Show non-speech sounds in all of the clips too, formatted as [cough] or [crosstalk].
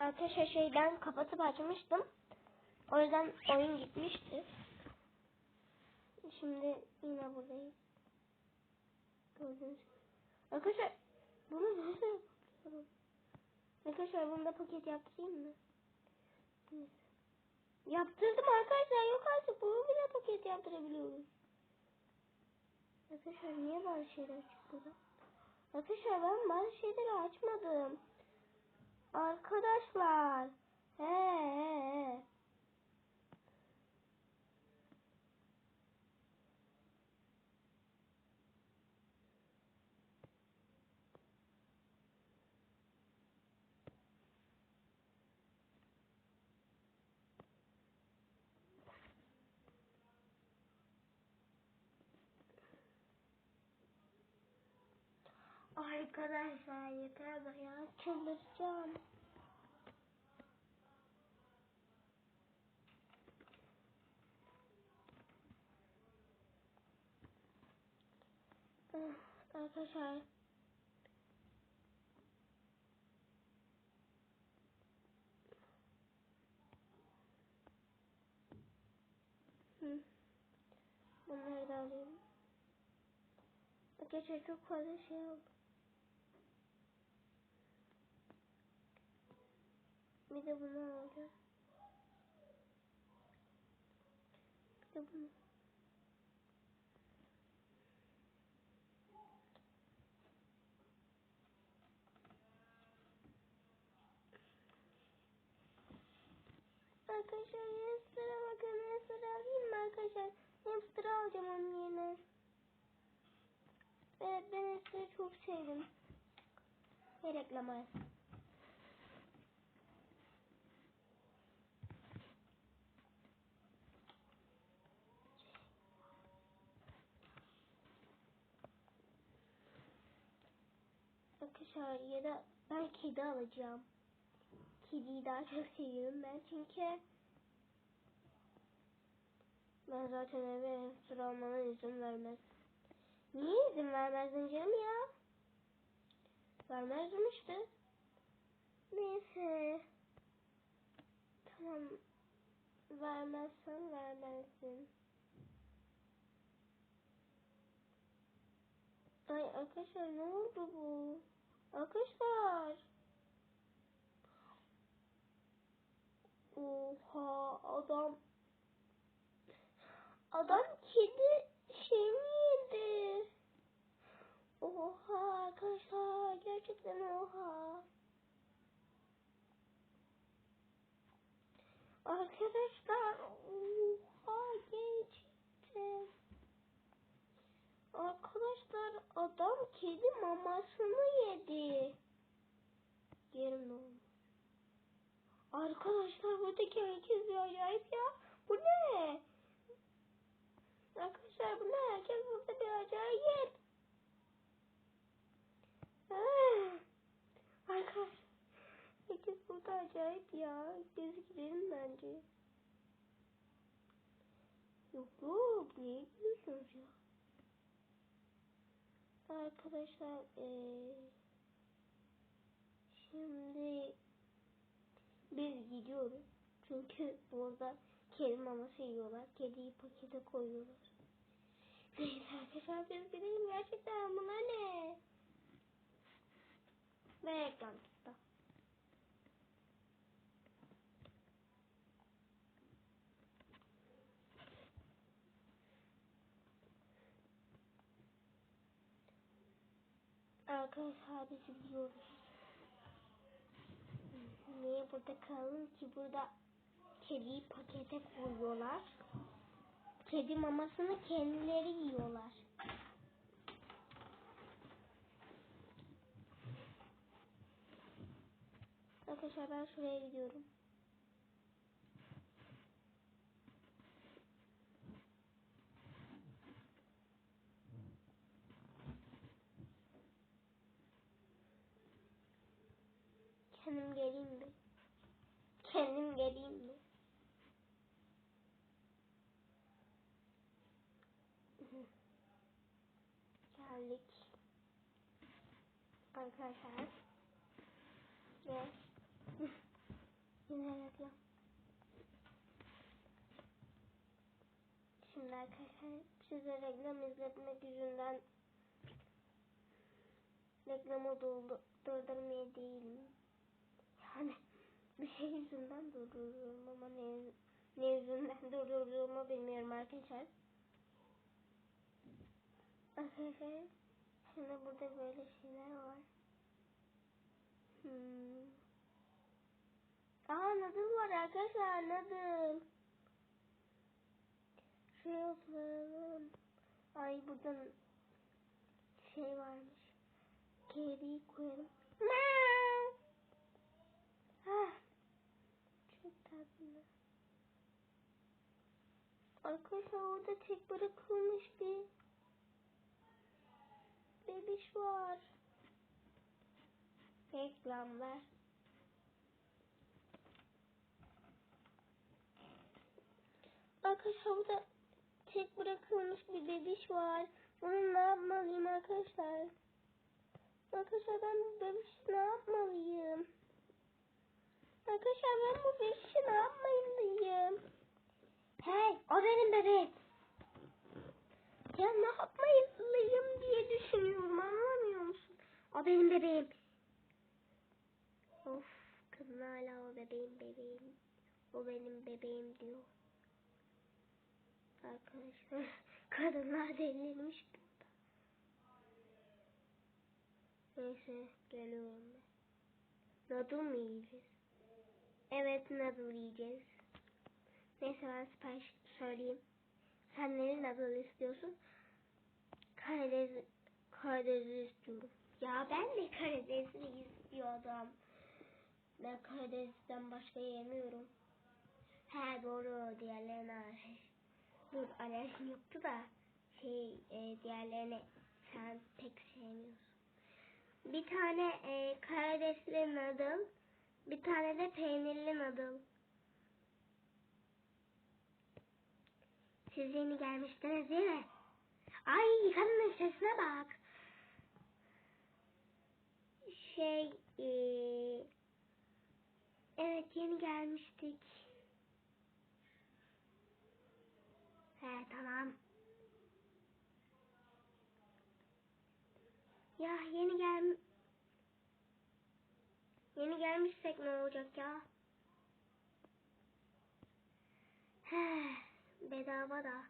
Arkadaşlar şey ben kapatıp açmıştım. O yüzden oyun gitmişti. Şimdi yine buradayız. Gördüğünüz. Arkadaşlar bunu nasıl yapıyorum? Arkadaşlar bunu da paket yaptırayım mı? Yaptırdım arkadaşlar yok artık bunu bile paket yaptırabiliyoruz. Arkadaşlar niye bazı şeyler çıktı da? Arkadaşlar ben bazı şeyleri açmadım. Arkadaşlar. He. Arkadaşlar yeter be ya çıldıracağım. Ah, Arkadaşlar. Bunları da alayım. Arkadaşlar çok fazla şey oldu. Bir de bunu alacağım. Bir de bunu. Arkadaşlar hamster'a bakın hamster alayım mı arkadaşlar? Hamster alacağım onun yerine. Evet ben hamster'ı çok sevdim. Ve reklam arası. Arkadaşlar ya da ben kedi alacağım. Kediyi daha çok seviyorum ben çünkü ben zaten eve hamster almama izin vermez. Niye izin vermezdin canım ya? Vermezdim işte. Neyse. Tamam. Vermezsen vermezdin. Ay arkadaşlar ne oldu bu? Arkadaşlar. Oha adam. Adam kedi şey mi yedi? Oha arkadaşlar gerçekten oha. Arkadaşlar oha gerçekten. Arkadaşlar adam kedi mamasını yedi. Yerim. Arkadaşlar buradaki herkes bir acayip ya. Bu ne? Arkadaşlar bu ne? Herkes burada bir acayip. Ah. Arkadaşlar herkes burada acayip ya. Biz gidelim bence. Yok yok niye gidiyorsunuz ya? Arkadaşlar eee şimdi biz gidiyoruz. Çünkü burada kedi maması yiyorlar. Kediyi pakete koyuyorlar. [laughs] Neyse arkadaşlar biz gidelim. Gerçekten bunlar ne? Ve reklam Arkadaşlar biz gidiyoruz. Niye burada kalalım ki burada kediyi pakete koyuyorlar. Kedi mamasını kendileri yiyorlar. Arkadaşlar ben şuraya gidiyorum. Kendim geleyim mi? Kendim geleyim mi? [laughs] Geldik. Arkadaşlar. Ve [laughs] Yine reklam. Şimdi arkadaşlar size reklam izletmek yüzünden reklamı doldu, durdurmaya değil. Yani bir şey yüzünden durduruyorum ama ne, ne yüzünden [laughs] durdurduğumu bilmiyorum arkadaşlar. Arkadaşlar şimdi burada böyle şeyler var. Hmm. Aa nadıl var arkadaşlar nadıl. Şuraya oturalım. Ay buradan şey varmış. Kediyi koyalım. Meow. Ah. Tatlı. Arkadaşlar orada tek bırakılmış bir bebiş var. Reklamlar. Arkadaşlar burada tek bırakılmış bir bebiş var. Onu ne yapmalıyım arkadaşlar? Arkadaşlar ben bu bebişi ne yapmalıyım? Arkadaşlar ben bu bebişi ne yapmalıyım? Hey o benim bebeğim. Ya ne yapmalıyım diye düşünüyorum anlamıyor musun? O benim bebeğim. Of kadın hala o bebeğim bebeğim. O benim bebeğim diyor. Arkadaşlar [laughs] kadınlar delirilmiş burada. Neyse geliyorum ben. Noodle mı yiyeceğiz? Evet noodle yiyeceğiz. Neyse ben sipariş söyleyeyim. Sen neli noodle istiyorsun? Karadeniz, Karadeniz istiyorum. Ya ben de Karadeniz'i istiyordum. Ben Karadeniz'den başka yemiyorum. He doğru diğerlerine Dur alerjim yoktu da şey e, diğerlerini sen pek sevmiyorsun. Bir tane e, karidesli noodle, bir tane de peynirli noodle. Siz yeni gelmiştiniz değil mi? Ay kadının sesine bak. Şey, e, evet yeni gelmiştik. He tamam. Ya yeni gel Yeni gelmişsek ne olacak ya? He, bedava da.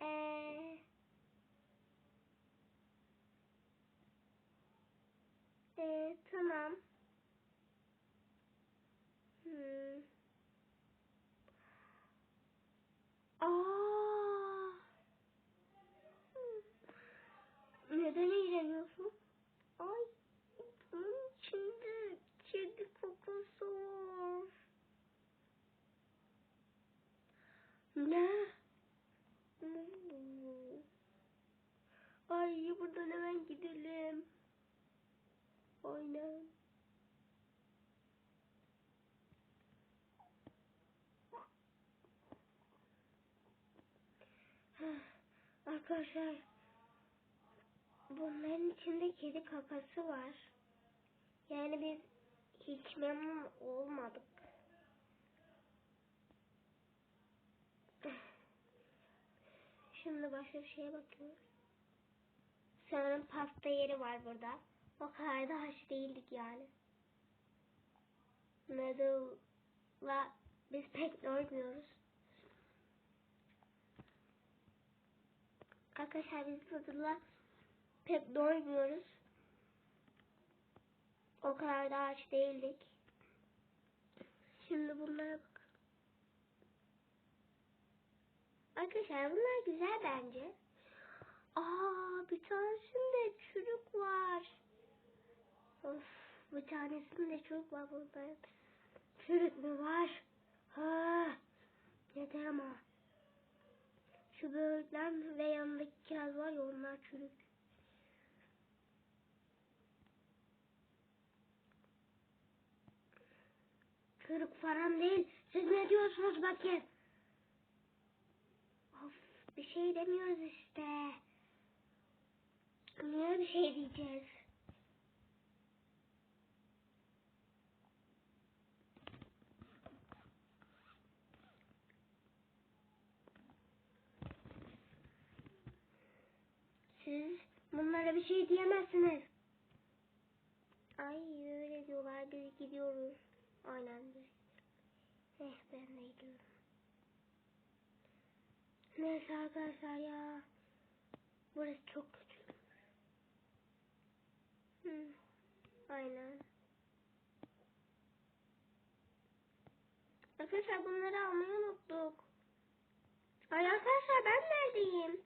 Ee, ee, tamam. Hmm. Aa. Neden eğleniyorsun? Ay, bunun içinde kedi kokusu var. Ne? Ay buradan hemen gidelim. Aynen. Arkadaşlar bunların içinde kedi kakası var. Yani biz hiç memnun olmadık. Şimdi başka bir şeye bakıyoruz. Sanırım pasta yeri var burada. O kadar da haş değildik yani. Noodle'la biz pek doymuyoruz. Arkadaşlar biz noodle'la pek doymuyoruz. O kadar da aç değildik. Şimdi bunlara bak. Arkadaşlar bunlar güzel bence. Aa bir tanesinde çürük var. Of bir tanesinde çürük var burada. Çürük mü var? Ha yeter ama. Şu böğürtlen ve yanındaki kiraz var ya onlar çürük. Çürük falan değil. Siz ne diyorsunuz bakayım? Bir şey demiyoruz işte. Niye bir şey diyeceğiz? Siz bunlara bir şey diyemezsiniz. Ay öyle diyorlar biz gidiyoruz. Aynen biz. Eh ben de gidiyorum. Neyse arkadaşlar ya. Burası çok kötü. Aynen. Arkadaşlar bunları almayı unuttuk. Ay arkadaşlar ben neredeyim?